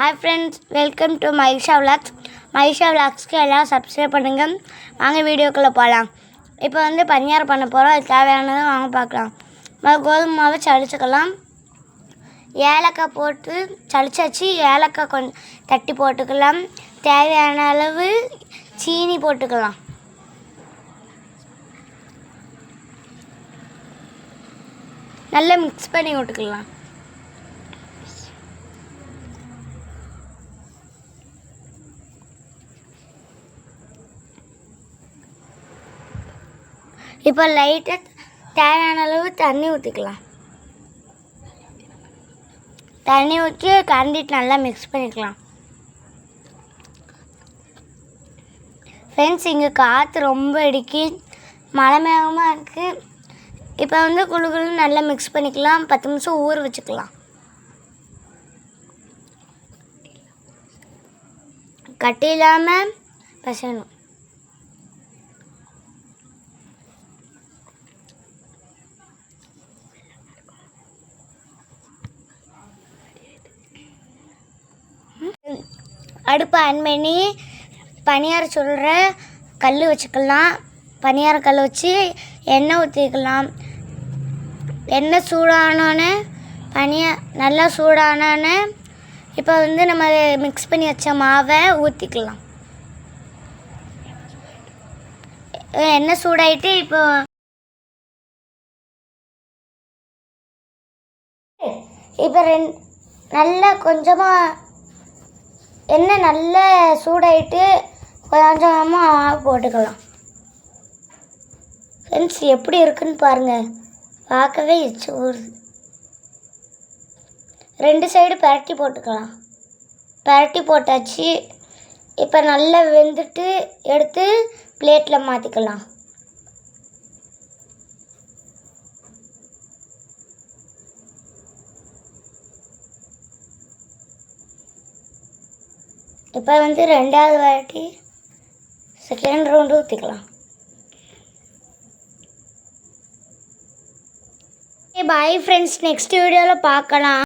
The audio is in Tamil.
Hi friends welcome to Mahisha vlogs Mahisha விளாக்ஸ்க்கு எல்லாம் சப்ஸ்கிரைப் பண்ணுங்கள் வாங்க வீடியோக்குள்ளே போகலாம் இப்போ வந்து பனியார் பண்ண போகிறோம் அது தேவையானதை வாங்க பார்க்கலாம். கோதுமை மாவை சளிச்சுக்கலாம். ஏலக்காய் போட்டு சளிச்சாச்சு. ஏலக்காய் கொஞ்சம் தட்டி போட்டுக்கலாம். தேவையான அளவு சீனி போட்டுக்கலாம். நல்லா மிக்ஸ் பண்ணி விட்டுக்கலாம். இப்போ லைட்டாக தேவையான அளவு தண்ணி ஊற்றிக்கலாம் தண்ணி ஊற்றி கரண்டிட்டு நல்லா மிக்ஸ் பண்ணிக்கலாம். ஃப்ரெண்ட்ஸ் இங்கே காற்று ரொம்ப அடிக்கி மழை மேகமாக இருக்குது இப்போ வந்து குழுகுழு நல்லா மிக்ஸ் பண்ணிக்கலாம். பத்து நிமிஷம் ஊற வச்சுக்கலாம். கட்டி இல்லாமல் பசணும். அடுப்பை ஆன் பண்ணி பனியாரம் சொல்கிற கல் வச்சுக்கலாம். பனியார கல் வச்சு எண்ணெய் ஊற்றிக்கலாம் எண்ணெய் சூடானோன்னே பனியா நல்லா சூடானோன்னே இப்போ வந்து நம்ம மிக்ஸ் பண்ணி வச்ச மாவை ஊற்றிக்கலாம் எண்ணெய் சூடாயிட்டு இப்போ இப்போ ரெண் நல்லா கொஞ்சமாக எண்ணெய் நல்லா சூடாயிட்டு கொஞ்சமாக போட்டுக்கலாம். ஃப்ரெண்ட்ஸ் எப்படி இருக்குன்னு பாருங்கள் பார்க்கவே எச்சு ஊறுது ரெண்டு சைடு பரட்டி போட்டுக்கலாம். பரட்டி போட்டாச்சு. இப்போ நல்லா வெந்துட்டு எடுத்து பிளேட்டில் மாற்றிக்கலாம் இப்போ வந்து ரெண்டாவது வாட்டி செகண்ட் ரவுண்டு ஊற்றிக்கலாம் பாய் ஃப்ரெண்ட்ஸ் நெக்ஸ்ட் வீடியோவில் பார்க்கலாம்